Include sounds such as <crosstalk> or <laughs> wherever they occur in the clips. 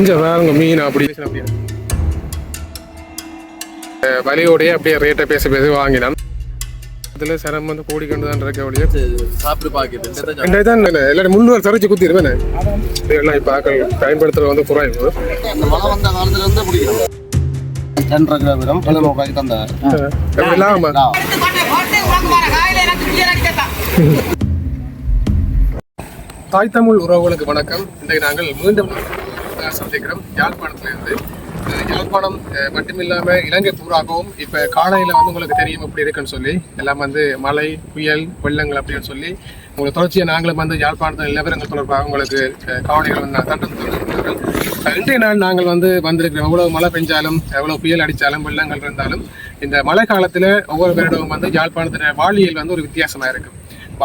இங்க பாருங்க மீன் அப்படி அப்படியே. வலியோடய அப்படியே ரேட்டை பேச பேசி வாங்கினான். இதுல சிரமம் வந்து கோடிக்கண்டு தான் இருக்க ஒழிய. சாப்பிட்டு பாக்கிட்டு ரெண்டாயிரம் தான் இல்லை எல்லாரும் முன்னூறு சரிச்சு குத்திடுவேன் இதெல்லாம் இப்போ ஆக்கள் பயன்படுத்துறது வந்து குறைவு. மழை வந்த காலத்துல இருந்து பிடிக்கணும் ரெண்டரை கிலோ வரும் எழுநூறு ரூபாய்க்கு தந்த அப்படி இல்லாம? தாய் தமிழ் உறவுகளுக்கு வணக்கம். இன்றைக்கு நாங்கள் மீண்டும் அஹ், சந்திக்கிறோம் யாழ்ப்பாணத்திலிருந்து யாழ்ப்பாணம் மட்டுமில்லாமல் இலங்கை பூராகவும் இப்போ காலையில் வந்து உங்களுக்கு தெரியும் எப்படி இருக்குன்னு சொல்லி எல்லாம் வந்து மழை புயல் வெள்ளங்கள் அப்படின்னு சொல்லி உங்களுக்கு தொடர்ச்சியை நாங்களும் வந்து யாழ்ப்பாணத்தில் நிலவரங்கள் தொடர்பாக உங்களுக்கு அஹ், வந்து தண்டம் இன்றைய நாள் நாங்கள் வந்து வந்திருக்கிறோம். எவ்வளோ மழை பெஞ்சாலும் எவ்வளோ புயல் அடித்தாலும் வெள்ளங்கள் இருந்தாலும் இந்த மழை காலத்தில் ஒவ்வொரு வருடமும் வந்து யாழ்ப்பாணத்தின வாழியல் வந்து ஒரு வித்தியாசமாக இருக்கும்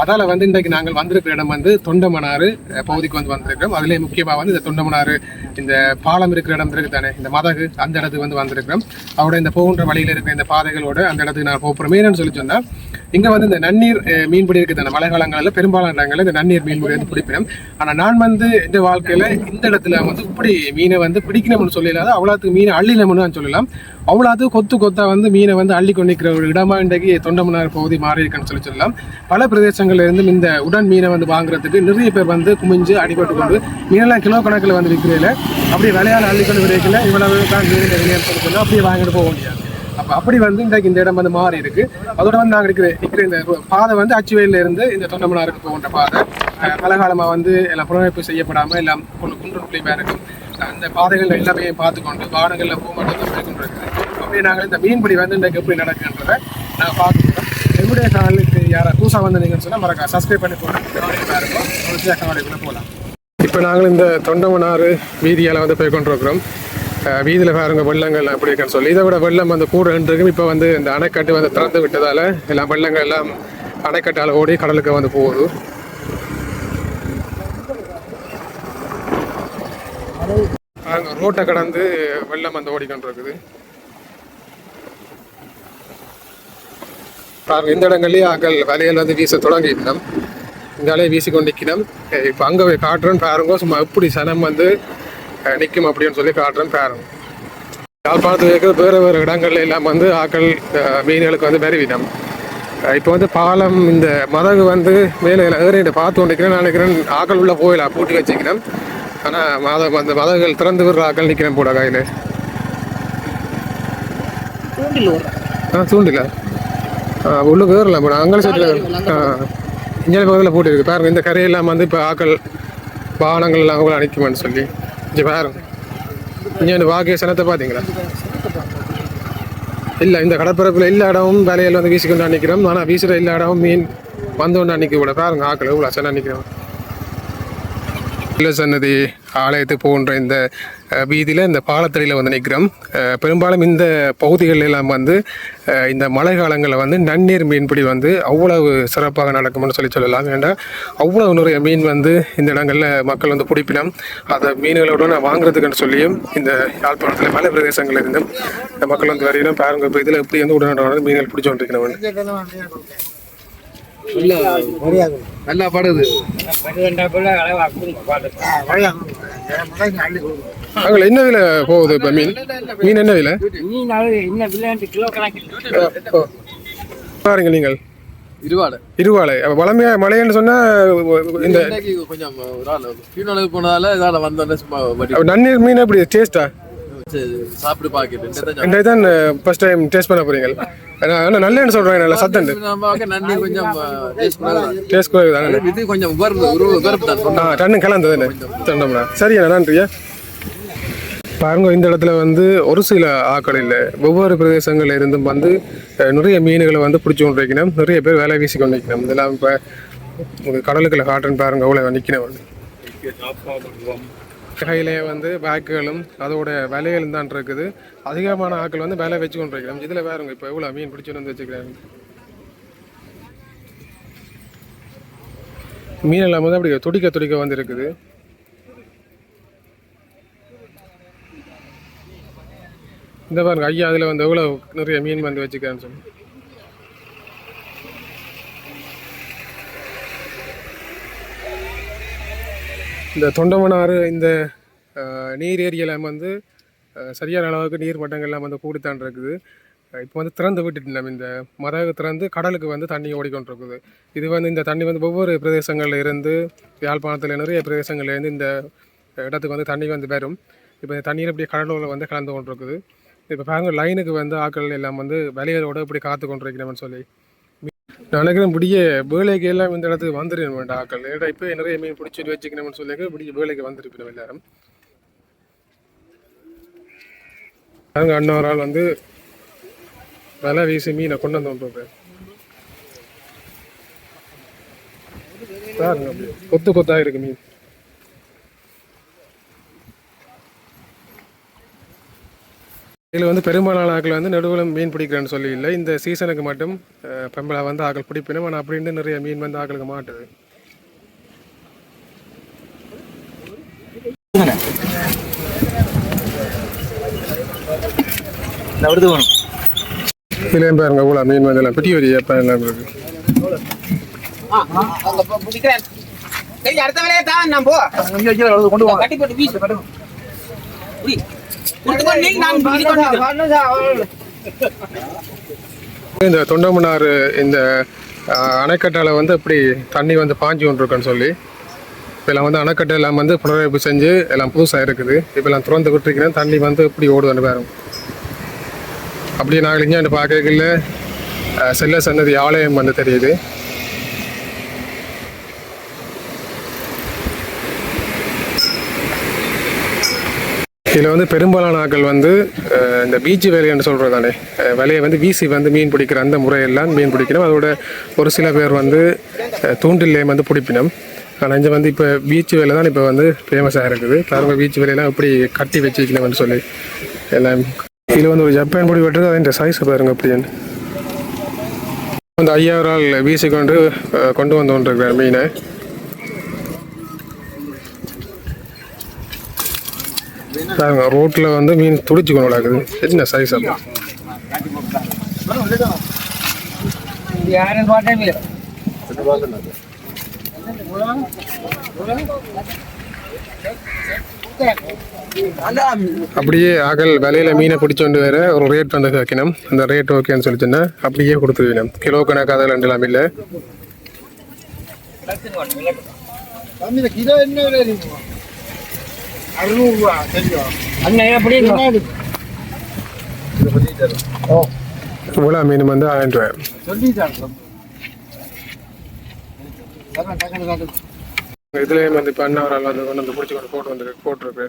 அதால வந்து இன்றைக்கு நாங்கள் வந்திருக்கிற இடம் வந்து தொண்டமனாறு பகுதிக்கு வந்து வந்திருக்கிறோம். அதுலேயே முக்கியமாக வந்து இந்த தொண்டமனாறு இந்த பாலம் இருக்கிற இடம் இருக்கு தானே? இந்த மதகு அந்த இடத்துக்கு வந்து வந்திருக்கிறோம். அவரோட இந்த போகின்ற வழியில் இருக்கிற இந்த பாதைகளோட அந்த இடத்துக்கு நான் போகிறோம் என்னன்னு சொல்லி சொன்னால் இங்க வந்து இந்த நன்னீர் மீன்பிடி இருக்குது அந்த மழை காலங்களில் பெரும்பாலான இடங்களில் இந்த நன்னீர் மீன்பிடி வந்து பிடிப்பினோம் ஆனால் நான் வந்து இந்த வாழ்க்கையில் இந்த இடத்துல வந்து இப்படி மீனை வந்து பிடிக்கணும்னு சொல்லலாத அவ்வளோத்துக்கு மீனை அள்ளினம்னு நான் சொல்லலாம். அவ்வளோது கொத்து கொத்தா வந்து மீனை வந்து அள்ளி கொண்டிருக்கிற ஒரு இடமா இன்றைக்கு தொண்டமனார் பகுதி மாறி இருக்குன்னு சொல்லி சொல்லலாம். பல பிரதேசங்கள்லேருந்து இந்த உடன் மீனை வந்து வாங்குறதுக்கு நிறைய பேர் வந்து குமிஞ்சு அடிபட்டு கொண்டு மீனெல்லாம் கிலோ கணக்கில் வந்து விற்கிறதில்ல. அப்படியே விலையால் அள்ளி கொண்டு விற்கல இவ்வளவு தான் மீன் சொல்லி அப்படியே வாங்கிட்டு போக முடியாது அப்போ அப்படி வந்து இன்றைக்கு இந்த இடம் வந்து மாறி இருக்கு. அதோட வந்து நாங்கள் இருக்கிற நிற்கிற இந்த பாதை வந்து அச்சுவேலில இருந்து இந்த தொண்டமனாருக்கு போகின்ற பாதை. பலகாலமாக வந்து எல்லாம் புனரமைப்பு செய்யப்படாம எல்லாம் கொண்டு குன்றுக்குள்ளேயுமே இருக்கும் அந்த பாதைகள் எல்லாமே பார்த்துக்கொண்டு வாகனங்கள்ல போக மட்டும் போய் கொண்டு இருக்குது அப்படியே நாங்கள் இந்த மீன்பிடி வந்து இன்றைக்கு எப்படி நடக்குன்றதை நாங்கள் பார்த்துக்கிறோம். எங்களுடைய சேனலுக்கு யாராவது புதுசாக வந்தீங்கன்னு சொன்னால் மறக்க சப்ஸ்கிரைப் பண்ணி போகிறோம் இருக்கும் தொடர்ச்சியாக காவடிக்குள்ளே போகலாம் இப்போ நாங்கள் இந்த தொண்டமனாறு வீதியால் வந்து போய் கொண்டிருக்கிறோம். வீதியில் பாருங்க வெள்ளங்கள் அப்படி இருக்குன்னு சொல்லி. இதை விட வெள்ளம் வந்து கூட இருக்கும். இப்போ வந்து இந்த அணைக்கட்டு வந்து திறந்து விட்டதால எல்லாம் வெள்ளங்கள் எல்லாம் அணைக்கட்டால் ஓடி கடலுக்கு வந்து போகுது. ரோட்டை கடந்து வெள்ளம் வந்து ஓடிக்கொண்டிருக்குது பாருங்க இந்த இடங்கள்லேயே ஆக்கள் வலையில் வந்து வீச தொடங்கிட்டோம் இந்த அலையை வீசிக்கொண்டிருக்கணும் இப்போ அங்கே போய் காட்டுறோன்னு பாருங்க சும்மா எப்படி சனம் வந்து அஹ், நிக்கும் அப்படின்னு சொல்லி காட்டுறோன்னு பாருங்க யாழ்ப்பாணத்தில் இருக்கிற வேறு வேறு இடங்கள்ல எல்லாம் வந்து ஆக்கள் மீன்களுக்கு வந்து பெருவினம் இப்போ வந்து பாலம் இந்த மதகு வந்து மேலே ஏறிட்டு பார்த்து கொண்டிருக்கிறேன். நான் நினைக்கிறேன் ஆக்கள் உள்ள போயிடலாம் பூட்டி வச்சுக்கிறேன் ஆனால் மத அந்த மதகுகள் திறந்து விடுற ஆக்கள் நிற்கிறேன் போட கையில். ஆ தூண்டில. ஆ உள்ளுக்கு ஏறலாம் போட அங்கே சைடில் ஆ இங்கே பக்கத்தில் போட்டு இருக்கு. பாருங்க இந்த கரையெல்லாம் வந்து இப்போ ஆக்கள் வாகனங்கள் எல்லாம் கூட அணைக்குமான்னு சொல்லி. இங்கே பாருங்க இங்கே வாக்கிய சனத்தை பார்த்தீங்களா? இல்லை இந்த கடற்பரப்பில் எல்லா இடமும் வேலையில் வந்து வீசிக்கொண்டு நிற்கிறோம் ஆனால் வீசுகிற எல்லா இடமும் மீன் வந்து கொண்டு நிற்க கூட பாருங்க ஆக்கள் இவ்வளோ சனா நிற்கிறோம் சன்னதி ஆலயத்துக்கு போன்ற இந்த வீதியில் இந்த பாலத்தடியில் வந்து நிற்கிறோம் பெரும்பாலும் இந்த பகுதிகள் எல்லாம் வந்து இந்த மழை காலங்களில் வந்து நன்னீர் மீன்பிடி வந்து அவ்வளவு சிறப்பாக நடக்கும்னு சொல்லி சொல்லலாம். ஏன்னா அவ்வளவு நிறைய மீன் வந்து இந்த இடங்களில் மக்கள் வந்து பிடிப்பினம். அதை மீன்களோட நான் வாங்குறதுக்குன்னு சொல்லியும் இந்த யாழ்ப்பாணத்தில் மலை பிரதேசங்களில் இருந்தும் இந்த மக்கள் வந்து வரையிலும் பாருங்க இப்போ இதில் எப்படி வந்து உடனே மீன்கள் பிடிச்சோண்டிருக்கிறவங்க நல்லா படுது. அங்கே என்ன விலை போகுது இப்போ மீன்? மீன் என்ன விலை? ஓ. பாருங்க நீங்கள். இருவாடு. இருவாளை அப்ப வளமையா மழைன்னு சொன்னா இந்த கொஞ்சம் ஒரு ஆள் போனதால இதால சும்மா அப்ப நன்னீர் மீன் எப்படி டேஸ்டா சரி, சாப்பிட்டு பாக்கிட்டு இந்த தான் ஃபர்ஸ்ட் டைம் டேஸ்ட் பண்ண போறீங்க. ஆனால் நல்லேன்னு சொல்றாங்க நல்ல சத்தண்டு. நம்ம நன்றி கொஞ்சம் டேஸ்ட் தானே இது கொஞ்சம் டன்னு கலந்தது தண்டம்னா சரியா நன்றியா? பாருங்க இந்த இடத்துல வந்து ஒரு சில ஆக்கள் இல்லை. ஒவ்வொரு பிரதேசங்கள்ல இருந்தும் வந்து நிறைய மீன்களை வந்து பிடிச்சி கொண்டு வைக்கணும் நிறைய பேர் வேலை வீசி கொண்டு வைக்கணும் இதெல்லாம் இப்போ கடலுக்குள்ள காட்டுன்னு பாருங்க அவ்வளோ நிற்கணும் கையிலே வந்து பேக்குகளும் அதோட விலைகளும் தான் இருக்குது. அதிகமான ஆட்கள் வந்து விலை வச்சு கொண்டு இருக்கிறோம் இதில் பாருங்க இப்போ எவ்வளோ மீன் பிடிச்சி வந்து வச்சுக்கிறாங்க. மீன் எல்லாம் வந்து அப்படி துடிக்க துடிக்க வந்து இருக்குது இந்த பாருங்க ஐயா அதில் வந்து எவ்வளோ நிறைய மீன் வந்து வச்சுக்கிறேன்னு சொல்லி. இந்த தொண்டமனாறு இந்த நீர் ஏரியெல்லாம் வந்து சரியான அளவுக்கு நீர் மட்டங்கள்லாம் வந்து கூடித்தான் இருக்குது. இப்போ வந்து திறந்து விட்டுட்டு நம்ம இந்த மதகு திறந்து கடலுக்கு வந்து தண்ணி ஓடிக்கொண்டிருக்குது. இது வந்து இந்த தண்ணி வந்து ஒவ்வொரு பிரதேசங்களில் இருந்து யாழ்ப்பாணத்தில் நிறைய பிரதேசங்கள்லேருந்து இந்த இடத்துக்கு வந்து தண்ணி வந்து வரும். இப்போ இந்த தண்ணீர் இப்படி கடலூரில் வந்து கலந்து கொண்டிருக்குது. இப்போ பாருங்கள் லைனுக்கு வந்து ஆட்கள் எல்லாம் வந்து வலைகளோட இப்படி காத்து கொண்டிருக்கிறோம்னு சொல்லி. நினைக்கிறேன் பிடிக்க வேலைக்கு எல்லாம் இந்த இடத்துக்கு வந்துருவேன் வேண்டாம் ஆக்கள். ஏடா இப்போ நிறைய மீன் பிடிச்சி வச்சுக்கணும்னு சொல்லி பிடிக்க வேலைக்கு வந்துருக்கணும் எல்லாரும். அங்க அண்ணன் ஒரு ஆள் வந்து வலை வீசி மீனை கொண்டு வந்து கொண்டிருக்காரு பாருங்க அப்படியே கொத்து கொத்தா இருக்கு மீன். இதில் வந்து பெரும்பாலான ஆட்கள் வந்து நடுவில் மீன் பிடிக்கிறேன்னு சொல்லி இல்லை இந்த சீசனுக்கு மட்டும் அஹ், பெம்பளை வந்து ஆக்கள் பிடிப்பினும் ஆனால் அப்படின்ட்டு நிறைய மீன் வந்து ஆக்களுக்கு மாட்டுது இதுலேயும் பாருங்க இவ்வளோ மீன் வந்து எல்லாம் பெரிய பெரிய எல்லாம் இருக்கு அடுத்த வேலையை தான் நான் போ கொண்டு வாங்க கட்டி போட்டு வீசு இந்த தொண்டமன்னார் இந்த அணைக்கட்டால் அணைக்கட்டால வந்து இப்படி தண்ணி வந்து பாஞ்சு கொண்டிருக்குன்னு சொல்லி இப்போ எல்லாம் வந்து அணைக்கட்டை எல்லாம் வந்து புனரமைப்பு செஞ்சு எல்லாம் புதுசாக இருக்குது. இப்போ எல்லாம் திறந்து விட்டுருக்கிறேன். தண்ணி வந்து இப்படி ஓடுதுன்னு பாருங்க. அப்படியே நாங்கள் இங்கே பார்க்கல செல்ல சன்னதி ஆலயம் வந்து தெரியுது. இதில் வந்து பெரும்பாலான ஆட்கள் வந்து இந்த பீச்சு வேலைன்னு சொல்கிறது தானே வலையை வந்து வீசி வந்து மீன் பிடிக்கிற அந்த முறையெல்லாம் மீன் பிடிக்கணும். அதோட ஒரு சில பேர் வந்து தூண்டில்லையும் வந்து பிடிப்பினோம். ஆனால் இங்கே வந்து இப்போ பீச்சு வேலை தான் இப்போ வந்து ஃபேமஸாக இருக்குது. பாருங்க பீச் வேலையெல்லாம் எப்படி கட்டி வச்சுக்கணும்னு சொல்லி எல்லாம். இதில் வந்து ஒரு ஜப்பான் பொடி வெட்டுறது இந்த சைஸ் பாருங்க அப்படின்னு அந்த ஐயாயிரம் வீசி கொண்டு கொண்டு வந்து கொண்டிருக்கிறார் மீனை. பாருங்க ரோட்டில் வந்து மீன் துடிச்சு கொண்டு நடக்குது என்ன சைஸ் அப்போ அப்படியே அகல் விலையில மீனை பிடிச்சோண்டு வேற ஒரு ரேட் வந்து வைக்கணும் அந்த ரேட் ஓகேன்னு சொல்லி சொன்னா அப்படியே கொடுத்துருவேன் கிலோ கணக்கு அதில் ரெண்டு எல்லாம் இல்லை கிலோ என்ன அறுநூறுவா தெரியும் அண்ணன் எப்படி மீன் வந்து ஆயிரம் ரூபாய் இதுலேயும் வந்து இப்போ அண்ணா ஒரு ஆள் வந்து கொண்டு வந்து பிடிச்சி கொண்டு போட்டு வந்து போட்டிருக்கு.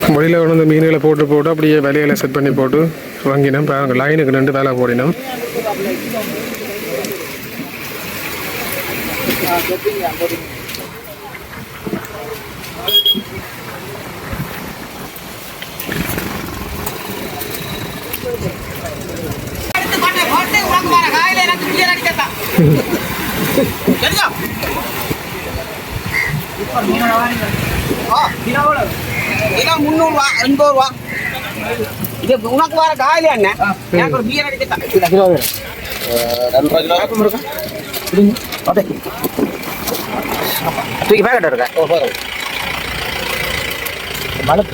மொழியில் கொண்டு வந்து மீன்களை போட்டு போட்டு அப்படியே விலையில செட் பண்ணி போட்டு வாங்கினோம். பாருங்க லைனுக்கு நின்று வேலை போடினோம். அடுத்து பாட்டை போட்டு உனக்கு வர காயில எனக்கு பியர் அடிக்கத்தான் சரியா ஆ, கிலோ எவ்வளவு? கிலோ முந்நூறுவா எண்பது ரூபா இது உனக்கு வர காயில என்ன எனக்கு ஒரு பியர் அடிக்கத்தான் ரெண்டரை கிலோ தூக்கி பேக்கெட் ஓ இப்படி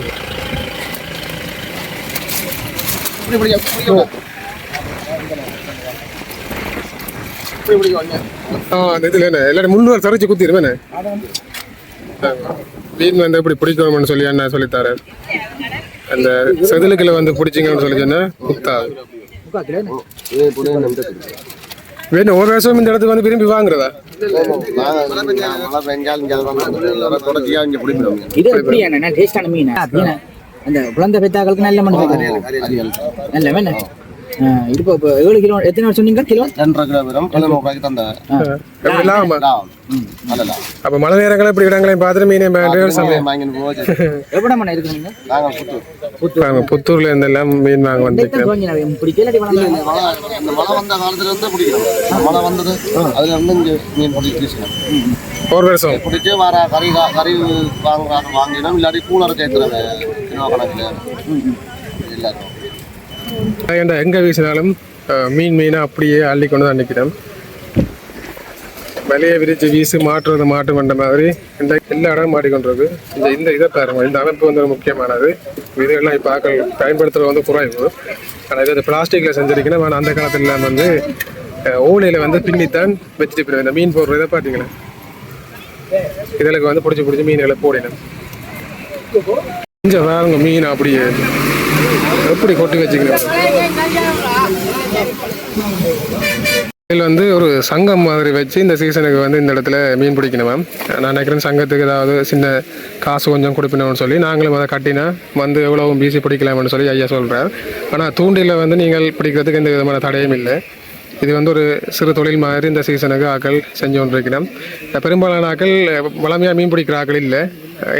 இப்படி பிடிக்க ஒண்ணு ஆ அந்த இதில் என்ன? எல்லாரும் முன்னூறு தரைச்சி குத்திடுவேண்ணே மீன் வந்து எப்படி பிடிக்கணும்னு சொல்லி அண்ணா சொல்லித்தாரு. அந்த செதிலுக்குள்ள வந்து பிடிச்சிங்கன்னு சொல்லி சொன்னா குத்தாது வேணும் ஒரு வருஷம் இந்த இடத்துக்கு வந்து விரும்பி வாங்குறதா? இது எப்படி டேஸ்டான மீன்? அந்த குழந்தை பெத்தாக்களுக்கு நல்ல மண் நல்ல இப்போ இப்போ ஏழு கிலோ எத்தனை சொன்னீங்க? கிலோ? ரெண்டரை கிலோ வரும் பதினோரு ரூபாய்க்கு எப்படி அதெல்லாம் அப்ப மழை நேரங்களில் இப்படி இடங்களையும் பார்த்துட்டு சமையல் வாங்கிட்டு போச்சு <laughs> எவ்வளோ மணி இருக்கு நீங்க? நாங்கள் புத்தூர். வாங்க புத்தூர்ல இருந்தெல்லாம் மீன் வாங்க வாங்கி பிடிக்கல? இந்த மழை வந்த காலத்துல இருந்து பிடிக்கிறோம் மழை வந்தது அதுல இருந்து இங்கே மீன் பிடிச்சி வீசினோம் ஒரு வருஷம். பிடிச்சி வர கறி கறி வாங்குறாங்க வாங்கினோம் இல்லாட்டி கூலரை சேர்த்துறாங்க கிலோ கணக்கில். எல்லாரும் ஏன்டா எங்கே வீசினாலும் மீன் மீனை அப்படியே அள்ளி கொண்டு தான் நிற்கிறோம் வலையை விரித்து வீசி மாற்றுறது மாட்டு வந்த மாதிரி இந்த எல்லா இடம் மாட்டிக்கொண்டிருக்கு. இந்த இந்த இதை பாருங்க இந்த அமைப்பு வந்து முக்கியமானது. இதுகள்லாம் இப்போ ஆக்கள் பயன்படுத்துகிறது வந்து குறைவு. ஆனால் இது பிளாஸ்டிக்கில் செஞ்சிருக்கணும் ஆனால் அந்த காலத்துல வந்து ஓலையில் வந்து பின்னித்தான் வச்சுட்டு போயிடும் இந்த மீன் போடுறதை பார்த்தீங்களா இதற்கு வந்து பிடிச்சி பிடிச்சி மீன்களை போடணும். கொஞ்சம் வேறுங்க மீன் அப்படியே. எப்படி கொட்டி வச்சுக்கணும் இதில் வந்து ஒரு சங்கம் மாதிரி வச்சு இந்த சீசனுக்கு வந்து இந்த இடத்துல மீன் பிடிக்கணும் மேம். நான் நினைக்கிறேன் சங்கத்துக்கு ஏதாவது சின்ன காசு கொஞ்சம் கொடுப்பினோம்னு சொல்லி நாங்களும் அதை கட்டினா வந்து எவ்வளவு பீசி பிடிக்கலாம்னு சொல்லி ஐயா சொல்கிறார் ஆனால் தூண்டில வந்து நீங்கள் பிடிக்கிறதுக்கு எந்த விதமான தடையும் இல்லை. இது வந்து ஒரு சிறு தொழில் மாதிரி இந்த சீசனுக்கு ஆக்கள் செஞ்சு கொண்டிருக்கிறோம். பெரும்பாலான ஆக்கள் வளமையாக மீன் பிடிக்கிற ஆக்கள் இல்லை.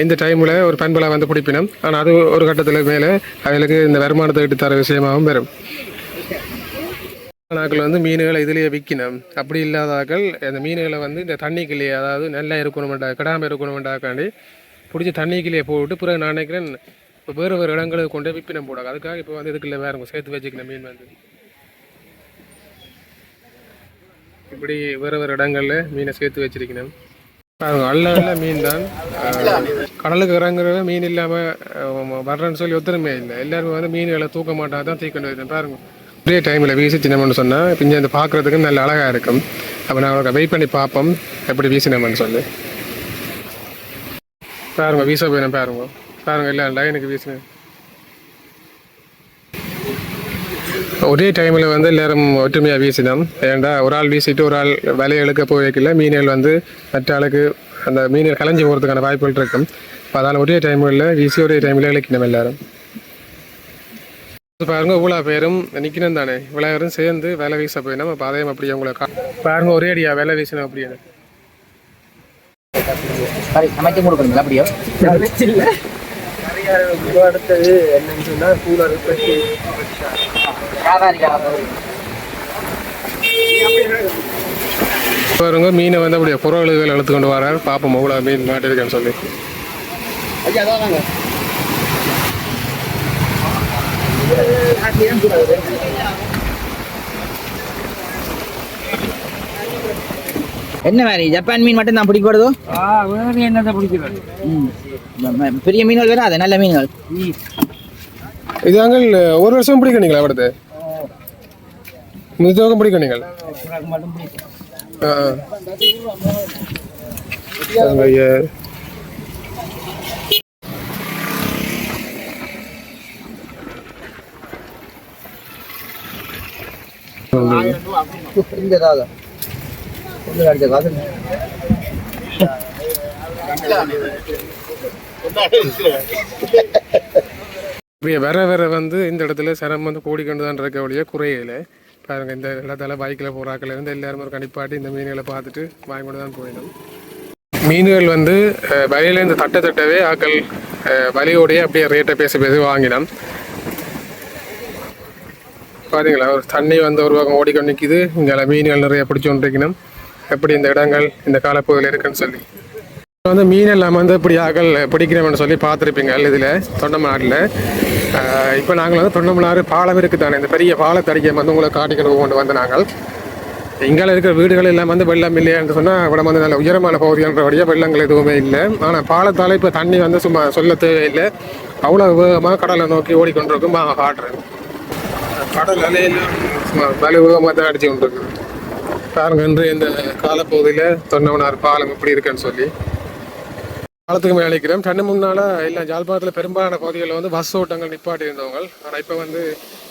இந்த டைமில் ஒரு பண்பலை வந்து பிடிப்பினோம். ஆனால் அது ஒரு கட்டத்தில் மேலே அவங்களுக்கு இந்த வருமானத்தை விட்டு தர விஷயமாகவும் வரும். நாக்கள் வந்து மீன்களை இதுலேயே விற்கணும் அப்படி இல்லாதாக்கள் அந்த மீன்களை வந்து இந்த தண்ணிக்குள்ளேயே அதாவது நல்லா இருக்கணுமெண்டா கிடாமல் இருக்கணுமெண்டாக்காண்டி பிடிச்சி தண்ணிக்குள்ளேயே போட்டு பிறகு நான் நினைக்கிறேன் இப்போ வேறு வேறு இடங்களுக்கு கொண்டு விற்பினம் போடாது அதுக்காக இப்போ வந்து இதுக்குள்ளே வேறு சேர்த்து வச்சுக்கணும் மீன் வந்து. இப்படி வேறு வேறு இடங்களில் மீனை சேர்த்து வச்சிருக்கணும் பாருங்க அல்ல மீன் தான் கடலுக்கு இறங்குறது மீன் இல்லாமல் வர்றேன்னு சொல்லி ஒத்துருமே இல்லை. எல்லாருமே வந்து மீன்களை தூக்க மாட்டாங்க தான் தூக்கிட்டு வருது. பாருங்க. ஒரே டைமில் வீசி சின்னம்னு சொன்னால் பிஞ்சு அந்த பார்க்குறதுக்கு நல்ல அழகாக இருக்கும். அப்போ நான் வெயிட் பண்ணி பார்ப்போம். எப்படி வீசினோம்னு சொல்லி. பாருங்க வீச போயிடும் பாருங்க. பாருங்க இல்லை லைனுக்கு வீசினேன் ஒரே டைமில் வந்து எல்லாரும் ஒற்றுமையாக வீசினோம். ஏன்டா ஒரு ஆள் வீசிட்டு ஒரு ஆள் வலையை இழுக்க போய் வைக்கல மீன்கள் வந்து மற்ற ஆளுக்கு அந்த மீன்கள் கலைஞ்சி போகிறதுக்கான வாய்ப்புகள் இருக்கும். அதனால் ஒரே டைமில் வீசி ஒரே டைமில் இழுக்கணும் எல்லாரும். பாருங்க இவ்வளோ பேரும் நிற்கணும் தானே. இவ்வளோ பேரும் சேர்ந்து வேலை வீச போயினோம். அப்போ அதையும் அப்படியே உங்களை கா பாருங்க ஒரே அடியா வேலை வீசினோம் அப்படியே. அப்படியோ? அடுத்தது என்னன்னு சொன்னா கூலர் பாருங்க மீனை வந்து அப்படியே புறவழுகள் இழுத்து கொண்டு வரார். பார்ப்போம் இவ்வளோ மீன் மாட்டிருக்கேன்னு சொல்லி. என்ன மாதிரி? ஜப்பான் மீன் மட்டும் தான் பிடிக்கப்படுதோ? வேறு என்னத்தை பிடிக்கிறது? பெரிய மீன்கள் வேற அது நல்ல மீன்கள். இது அங்கள் ஒரு வருஷம் பிடிக்கணுங்களா அவடத்து முதுத்தோகம் பிடிக்கும் நீங்கள்? இந்த அடிச்ச காசு வர வர வந்து இந்த இடத்துல சிரமம் வந்து கூடிக்கொண்டு தான் இருக்க வழியே குறையில. பாருங்க இந்த இடத்துல பைக்கில் போகிறாக்கள் இருந்து எல்லாரும் ஒரு கண்டிப்பாட்டி இந்த மீன்களை பார்த்துட்டு வாங்கி கொண்டு தான் போயிடும். மீன்கள் வந்து வலையிலேருந்து தட்ட தட்டவே ஆக்கள் அஹ், அப்படியே ரேட்டை பேசி பேசி வாங்கினோம். பாத்தீங்களா? ஒரு தண்ணி வந்து ஒரு பக்கம் ஓடிக்கொண்டு நிற்கிது இங்கே மீன்கள் நிறைய பிடிச்சி கொண்டிருக்கணும். எப்படி இந்த இடங்கள் இந்த காலப்பகுதியில் இருக்குன்னு சொல்லி. வந்து மீன் எல்லாம் வந்து இப்படி ஆக்கள் பிடிக்கிறோம்னு சொல்லி பார்த்துருப்பீங்க இதில் தொண்டமநாட்டில் இப்போ நாங்கள் வந்து தொண்டமனாறு பாலம் இருக்குது தானே இந்த பெரிய பாலத்தடிக்கை வந்து உங்களை காட்டிக்கணும் கொண்டு வந்து நாங்கள். இங்கே இருக்கிற வீடுகள் எல்லாம் வந்து வெள்ளம் இல்லையான்னு சொன்னால் இவ்வளோ வந்து நல்ல உயரமான பகுதின்றபடியாக வெள்ளங்கள் எதுவுமே இல்லை. ஆனால் பாலத்தால் இப்போ தண்ணி வந்து சும்மா சொல்ல தேவையில்லை. அவ்வளோ வேகமாக கடலை நோக்கி ஓடிக்கொண்டிருக்கும் வாங்க காட்டுறேன் கடல் அலையெல்லாம் சும்மா வலு வேகமாக தான் அடிச்சு கொண்டிருக்கு பாருங்க இன்று இந்த காலப்பகுதியில் தொண்டமனார் பாலம் எப்படி இருக்குன்னு சொல்லி. காலத்துக்கு மேலே அழைக்கிறோம் கண்ணு முன்னால் எல்லாம் ஜாழ்ப்பாணத்தில் பெரும்பாலான பகுதிகளில் வந்து பஸ் ஓட்டங்கள் நிப்பாட்டி இருந்தவங்க ஆனால் இப்போ வந்து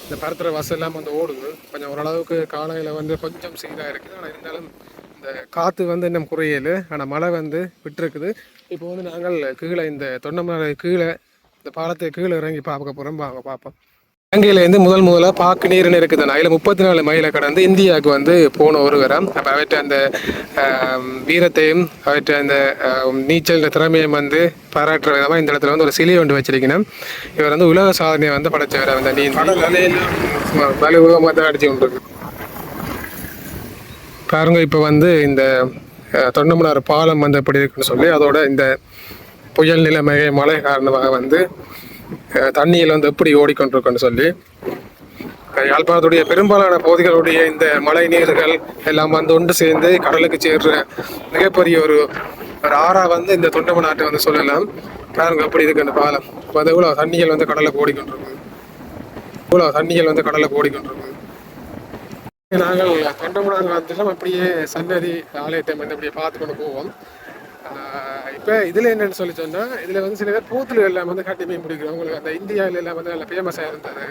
இந்த பரத்துற பஸ் எல்லாம் வந்து ஓடுது. கொஞ்சம் ஓரளவுக்கு காலையில் வந்து கொஞ்சம் சீராக இருக்குது ஆனால் இருந்தாலும் இந்த காற்று வந்து இன்னும் குறையல. ஆனால் மழை வந்து விட்டுருக்குது. இப்போ வந்து நாங்கள் கீழே இந்த தொண்டமலை கீழே இந்த பாலத்தை கீழே இறங்கி பார்க்க போகிறோம் வாங்க பார்ப்போம். இலங்கையிலேருந்து முதல் முதலாக பாக்கு நீர்னு இருக்குது. அதில் முப்பத்தி நாலு மைலை கடந்து இந்தியாவுக்கு வந்து போன ஒருவரம் அப்போ அவற்றை அந்த வீரத்தையும் அவற்றை அந்த நீச்சல் திறமையும் வந்து பாராட்டுற விதமாக இந்த இடத்துல வந்து ஒரு சிலை ஒன்று வச்சிருக்கணும். இவர் வந்து உலக சாதனையை வந்து படைச்சவர் அந்த நீ வலுவமாக தான் அடிச்சு கொண்டிருக்கு. பாருங்க இப்போ வந்து இந்த தொண்டமனார் பாலம் வந்து எப்படி இருக்குன்னு சொல்லி அதோட இந்த புயல் நிலைமை மழை காரணமாக வந்து தண்ணியில் வந்து எப்படி ஓடிக்கொண்டிருக்குன்னு சொல்லி யாழ்ப்பாணத்துடைய பெரும்பாலான பகுதிகளுடைய இந்த மழை நீர்கள் எல்லாம் வந்து ஒன்று சேர்ந்து கடலுக்கு சேர்ற மிகப்பெரிய ஒரு ஒரு ஆறா வந்து இந்த தொண்டம நாட்டை வந்து சொல்லலாம். பாருங்க அப்படி இருக்கு அந்த பாலம். இப்போ அது இவ்வளோ தண்ணிகள் வந்து கடலில் ஓடிக்கொண்டிருக்கு. இவ்வளோ தண்ணிகள் வந்து கடலில் ஓடிக்கொண்டிருக்கு. நாங்கள் தொண்டமனார் வந்துட்டோம் அப்படியே சன்னதி ஆலயத்தை வந்து அப்படியே பார்த்து கொண்டு போவோம் இப்போ இதில் என்னென்னு சொல்லி சொன்னால் இதில் வந்து சில பேர் பூத்துல எல்லாம் வந்து கட்டி மீன் பிடிக்கிறோம் உங்களுக்கு அந்த இந்தியாவில் எல்லாம் வந்து நல்ல ஃபேமஸாக இருந்தது.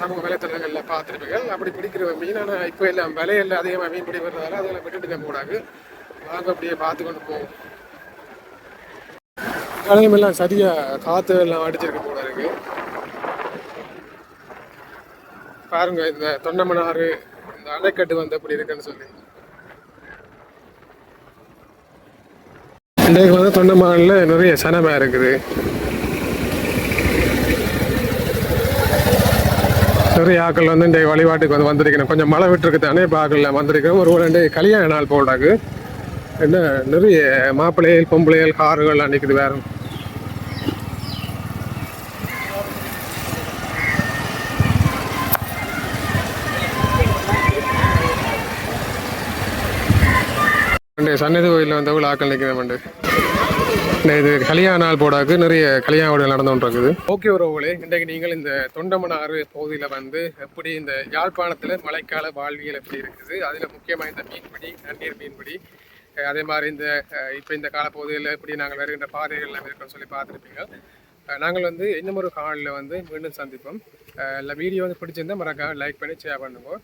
சமூக வலைத்தளங்களில் பார்த்துருப்பீர்கள். அப்படி பிடிக்கிற மீன் ஆனால் இப்போ எல்லாம் விலையெல்லாம் அதிகமாக மீன் பிடி வர்றதால அதெல்லாம் விட்டுட்டு நம்ம கூடாது வாங்க அப்படியே பார்த்து கொண்டு போவோம். கலையும் எல்லாம் சரியாக காற்று எல்லாம் அடிச்சிருக்க போல இருக்கு பாருங்க இந்த தொண்டமனாறு இந்த அணைக்கட்டு வந்து அப்படி இருக்குன்னு சொல்லி. இன்றைக்கு வந்து தொண்டமானில் நிறைய சனமாக இருக்குது. நிறைய ஆக்கள் வந்து இன்றைக்கு வழிபாட்டுக்கு வந்து வந்திருக்கணும் கொஞ்சம் மழை விட்டுருக்கு தானே இப்போ ஆக்கள் வந்திருக்கிறோம் ஒரு ரெண்டு கல்யாண நாள் போடாக்கு என்ன நிறைய மாப்பிள்ளைகள் பொம்பளைகள் கார்கள்லாம் நிற்குது வேறு. மண்டே சன்னதி கோயிலில் வந்த எவ்வளோ ஆக்கள் நிற்கிறேன் இது கல்யாண நாள் போடாக்கு நிறைய கல்யாண உடல் நடந்து இருக்குது ஓகே உறவுகளே இன்றைக்கு நீங்கள் இந்த தொண்டமனாறு பகுதியில் வந்து எப்படி இந்த யாழ்ப்பாணத்தில் மழைக்கால வாழ்வியல் எப்படி இருக்குது அதில் முக்கியமாக இந்த மீன்பிடி நன்னீர் மீன்பிடி அதே மாதிரி இந்த இப்போ இந்த காலப்பகுதியில் எப்படி நாங்கள் வருகின்ற பாதைகள் எல்லாம் இருக்குன்னு சொல்லி பார்த்துருப்பீங்க. நாங்கள் வந்து இன்னும் ஒரு காலில் வந்து மீண்டும் சந்திப்போம். இல்லை வீடியோ வந்து பிடிச்சிருந்தா மறக்காம லைக் பண்ணி ஷேர் பண்ணுவோம்